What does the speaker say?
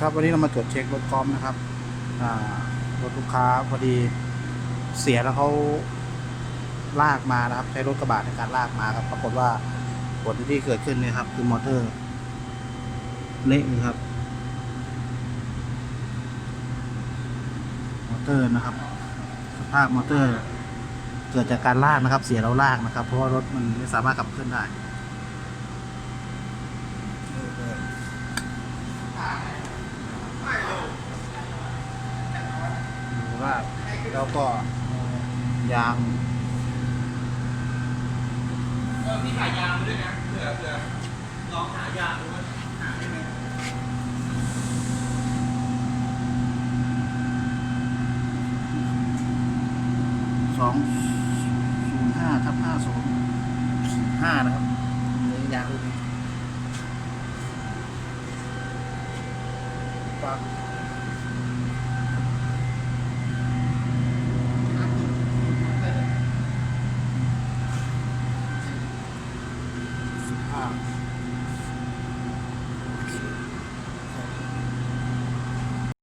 ครับวันนี้เรามาตรวจเช็ครถกอล์ฟนะครับรถลูกค้าพอดีเสียแล้วเขาลากมานะครับใช้รถกระบะในการลากมาครับ ปรากฏว่าผลที่เกิดขึ้นเนี่ยครับ คือมอเตอร์เละเลยครับ มอเตอร์นะครับ สภาพมอเตอร์ เกิดจากการลากนะครับ เสียแล้วลากนะครับ เพราะว่ารถมันไม่สามารถขับเคลื่อนได้ ดูว่าแล้วก็ยางเออพี่ขายยางมาด้วยนะเผื่อเผื่อลองหายางดูว่าหาได้ไหมสองศูนย์ห้าทับห้าศูนย์ห้านะครับนี่ยางรุ่นนี้ปาก